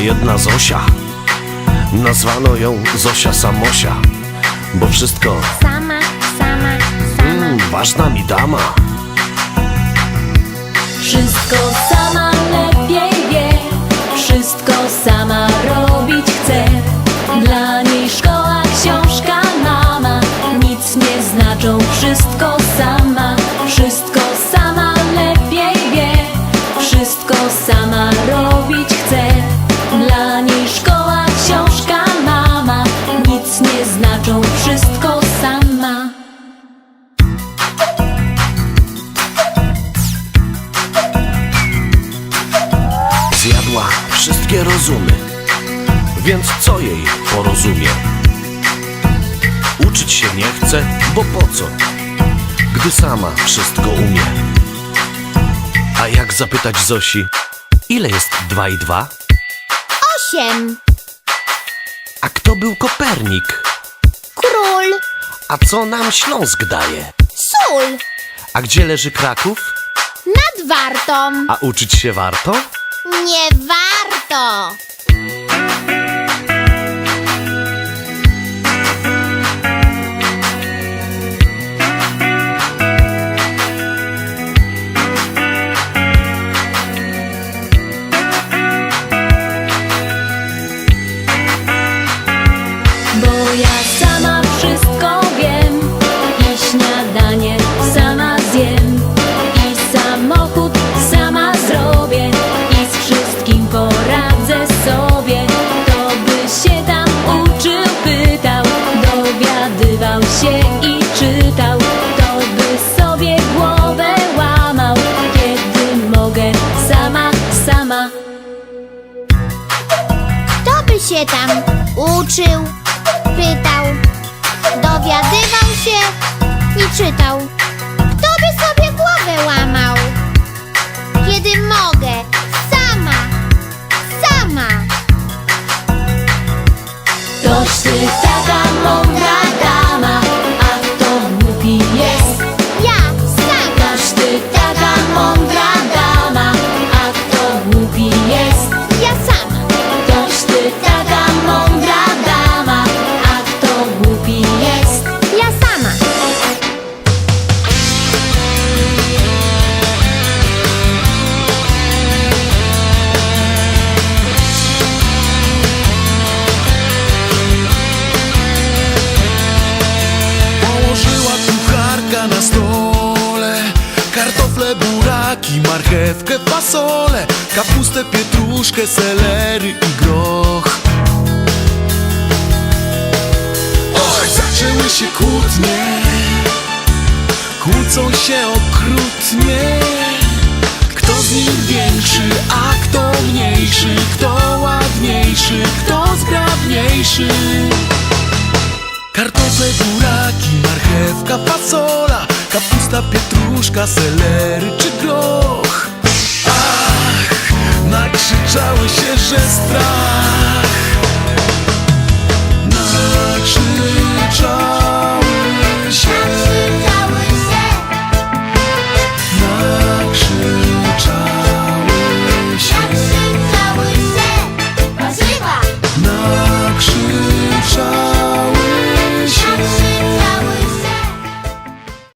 Zosia. Nazwano ją Zosia Samosia, bo wszystko Sama, sama, sama. mm, ważna mi dama. Wszystko sama lepiej wie, wszystko sama robić chce. Dla niej szkoła, książka, mama nic nie znaczą. Wszystko sama, Niej szkoła, książka, mama nic nie znaczą. Wszystko sama. Zjadła wszystkie rozumy, więc co jej porozumie? Uczyć się nie chce, bo po co? Gdy sama wszystko umie. A jak zapytać Zosi, ile jest dwa i dwa? Osiem. A kto był Kopernik? Król. A co nam Śląsk daje? Sól. A gdzie leży Kraków? Nad wartą. A uczyć się warto? Nie warto. Się tam uczył, pytał, dowiadywał się i czytał? Kto by sobie głowę łamał? Kiedy mogę, sama, sama. Toś ty taka buraki, marchewkę, fasolę Kapustę, pietruszkę, selery i groch. Och, zaczęły się kłótnie Kłócą się okrutnie. Kto z nich większy, gruszka, selery czy groch? Ach, nakrzyczały się, że strach.